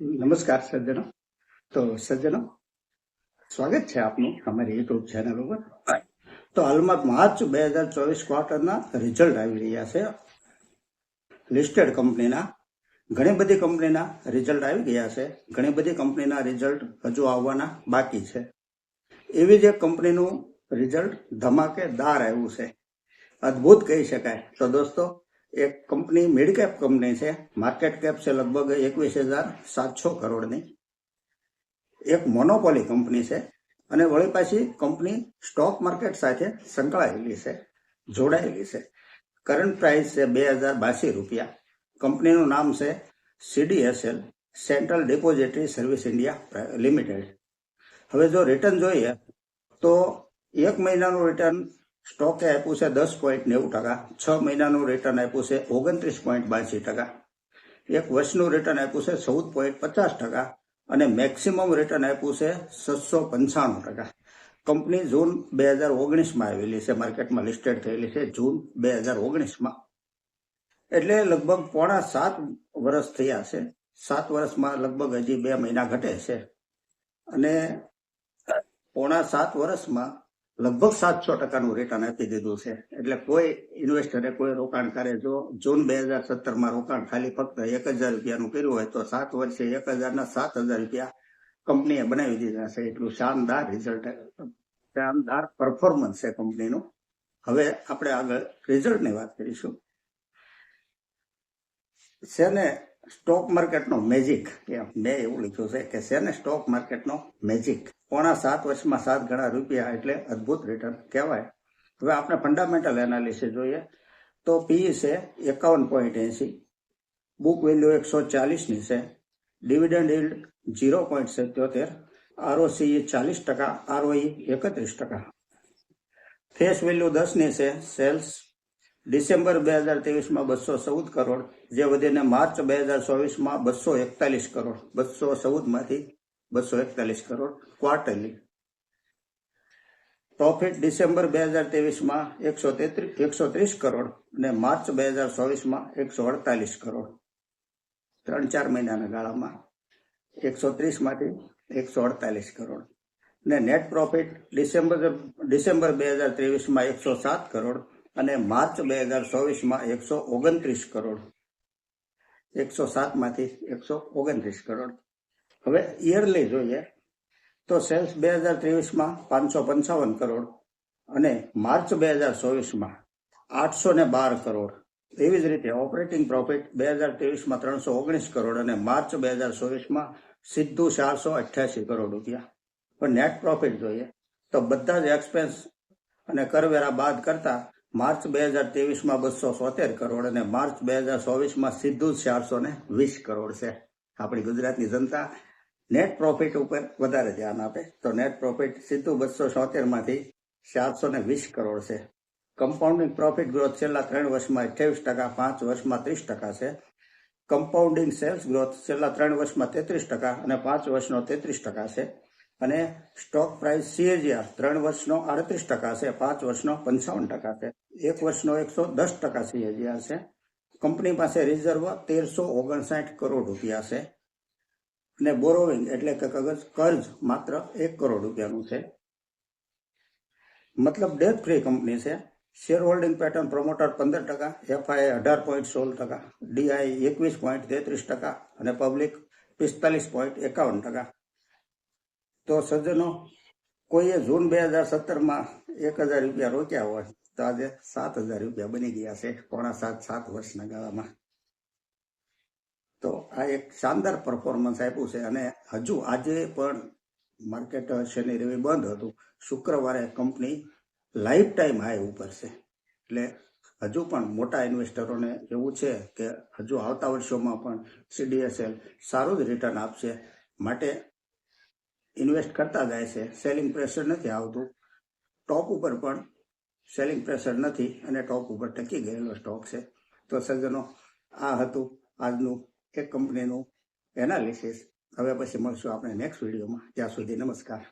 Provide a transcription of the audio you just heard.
નમસ્કાર સજ્જનો. તો સજ્જનો, સ્વાગત છે આપનું અમારી યુટ્યુબ ચેનલ ઉપર. તો હાલમાં માર્ચ બે હજાર ચોવીસ ક્વાર્ટરના રિઝલ્ટ આવી રહ્યા છે. લિસ્ટેડ કંપનીના ઘણી બધી કંપનીના રિઝલ્ટ આવી ગયા છે. ઘણી બધી કંપનીના રિઝલ્ટ હજુ આવવાના બાકી છે. એવી જ એક કંપનીનું રિઝલ્ટ ધમાકેદાર આવ્યું છે. અદ્ભુત કહી શકાય. તો દોસ્તો એક કંપની મિડ કેપ કંપની છે. માર્કેટ કેપ છે લગભગ એકવીસ હજાર સાતસો કરોડની. એક મોનોપોલી કંપની છે અને વળી પાછી કંપની સ્ટોક માર્કેટ સાથે સંકળાયેલી છે, જોડાયેલી છે. કરંટ પ્રાઇસ છે બે હજાર બાસી રૂપિયા. કંપનીનું નામ છે CDSL central depository service India limited હવે જો રિટર્ન જોઈએ, તો એક મહિનાનું રિટર્ન સ્ટોકે આપ્યું છે દસ પોઈન્ટ નેવું ટકા, છ મહિનાનું રિટર્ન આપ્યું છે ઓગણત્રીસ પોઈન્ટ બાસી ટકા. એક વર્ષનું રિટર્ન આપ્યું છે ચૌદ પોઈન્ટ પચાસ ટકા અને મેક્સિમમ રિટર્ન આપ્યું છે છસો પંચાણું ટકા. કંપની જૂન બે હજાર ઓગણીસમાં આવેલી છે, માર્કેટમાં લિસ્ટેડ થયેલી છે જૂન બે હજાર ઓગણીસમાં. એટલે લગભગ પોણા સાત વર્ષ થયા છે. સાત વર્ષમાં લગભગ હજી બે મહિના ઘટે છે. અને પોણા સાત વર્ષમાં લગભગ સાતસો ટકાનું રિટર્ન આપી દીધું છે. એટલે કોઈ ઇન્વેસ્ટરે કોઈ રોકાણકારે જો જૂન બે હજાર સત્તરમાં રોકાણ ખાલી ફક્ત એક હજાર રૂપિયાનું કર્યું હોય, તો સાત વર્ષે એક હજારના સાત હજાર રૂપિયા કંપનીએ બનાવી દીધા છે. એટલું શાનદાર રિઝલ્ટ શાનદાર પરફોર્મન્સ છે કંપનીનું. હવે આપણે આગળ રિઝલ્ટની વાત કરીશું. શેને સ્ટોક માર્કેટનો મેજિક મેં એવું લખ્યું છે કે છે ને સ્ટોક માર્કેટનો મેજિક પોણા સાત વર્ષમાં સાત ગણા રૂપિયા એટલે અદ્ભુત રિટર્ન કહેવાય. હવે આપણે ફંડામેન્ટલ એનાલિસિસ જોઈએ. તો પી છે એકાવન પોઈન્ટ એસી બુક વેલ્યુ એકસો ચાલીસની છે. ડિવિડન્ડ ઇલ્ડ ઝીરો પોઈન્ટ સિત્યોતેર. આરઓસી ચાલીસ ટકા આરઓઈ એકત્રીસ ટકા. ફેસ વેલ્યુ દસની છે સેલ્સ ડિસેમ્બર બે હજાર ત્રેવીસમાં બસો ચૌદ કરોડ. જે વધીને માર્ચ બે હજાર ચોવીસમાં બસો એકતાલીસ કરોડ. બસો ચૌદમાંથી બસો એકતાલીસ કરોડ ક્વાર્ટરલી પ્રોફિટ ડિસેમ્બર બે હજાર ત્રેવીસમાં એકસો તેત્રીસ એકસો ત્રીસ કરોડ અને માર્ચ બે હજાર ચોવીસમાં એકસો અડતાલીસ કરોડ. ત્રણ ચાર મહિનાના ગાળામાં એકસો ત્રીસમાંથી એકસો અડતાલીસ કરોડ. ને નેટ પ્રોફિટ ડિસેમ્બર ડિસેમ્બર બે હજાર ત્રેવીસમાં એકસો સાત કરોડ અને માર્ચ બે હજાર ચોવીસમાં એકસો ઓગણત્રીસ કરોડ. એકસો સાતમાંથી એકસો ઓગણત્રીસ કરોડ. હવે યરલી જોઈએ તો સેલ્સ બે હજાર ત્રેવીસમાં પાંચસો પંચાવન કરોડ અને માર્ચ બે હજાર ચોવીસમાં આઠસો ને બાર કરોડ. એવી જ રીતે ઓપરેટિંગ પ્રોફિટ બે હજાર ત્રેવીસમાં ત્રણસો ઓગણીસ કરોડ અને માર્ચ બે હજાર ચોવીસમાં સીધું ચારસો અઠ્યાસી કરોડ રૂપિયા. પણ નેટ પ્રોફિટ જોઈએ તો બધા જ એક્સપેન્સ અને કરવેરા બાદ કરતા માર્ચ બે હજાર ત્રેવીસમાં બસો સોતેર કરોડ અને માર્ચ બે હજાર ચોવીસમાં સીધું ચારસો ને વીસ કરોડ છે. આપણી ગુજરાતની જનતા નેટ પ્રોફિટ ઉપર વધારે ધ્યાન આપે. તો નેટ પ્રોફિટ સીધું બસો માંથી સાતસો ને વીસ કરોડ છે. કમ્પાઉન્ડિંગ પ્રોફિટ ગ્રોથ છેલ્લા ત્રણ વર્ષમાં અઠ્યાવીસ ટકા, પાંચ વર્ષમાં ત્રીસ ટકા છે. કમ્પાઉન્ડિંગ સેલ્સ ગ્રોથ છેલ્લા ત્રણ વર્ષમાં તેત્રીસ ટકા અને પાંચ વર્ષનો તેત્રીસ ટકા છે. અને સ્ટોક પ્રાઇસ સીએજીઆર ત્રણ વર્ષનો આડત્રીસ ટકા છે, પાંચ વર્ષનો પંચાવન ટકા છે. એક વર્ષનો એકસો દસ ટકા સીએજીઆર છે. કંપની પાસે રિઝર્વ તેરસો ઓગણસાઠ કરોડ રૂપિયા છે. અને બોરોવિંગ એટલે કે કગજ કર્જ માત્ર એક કરોડ રૂપિયાનું છે. મતલબ ડેટ ફ્રી કંપની છે. શેર હોલ્ડિંગ પેટર્ન પ્રમોટર પંદર ટકા એફઆઈ અઢાર પોઈન્ટ સોળ ટકા ડીઆઈ એકવીસ પોઈન્ટ તેત્રીસ ટકા અને પબ્લિક પિસ્તાલીસ પોઈન્ટ એકાવન ટકા. તો સજ્જનો, કોઈએ જૂન બે હજાર સત્તરમાં એક હજાર રૂપિયા રોક્યા હોય, તો આજે સાત હજાર રૂપિયા બની ગયા છે. પોણા સાત સાત વર્ષના ગાળામાં. આ એક શાનદાર પરફોર્મન્સ આપ્યું છે અને હજુ આજે પણ માર્કેટ શનિ રવિ બંધ હતું, શુક્રવારે કંપની લાઈફ ટાઈમ હાઈ ઉપર છે. એટલે હજુ પણ મોટા ઇન્વેસ્ટરોને એવું છે કે હજુ આવતા વર્ષોમાં પણ સીડીએસએલ સારું જ રિટર્ન આપશે, માટે ઇન્વેસ્ટ કરતા જાય છે. સેલિંગ પ્રેશર નથી આવતું. ટોપ ઉપર પણ સેલિંગ પ્રેશર નથી અને ટોપ ઉપર ટકી ગયેલો સ્ટોક છે. તો સજ્જનો, આ હતું આજનું એક કંપનીનું એનાલિસિસ હવે પછી મળશું આપણે નેક્સ્ટ વિડીયોમાં. ત્યાં સુધી નમસ્કાર.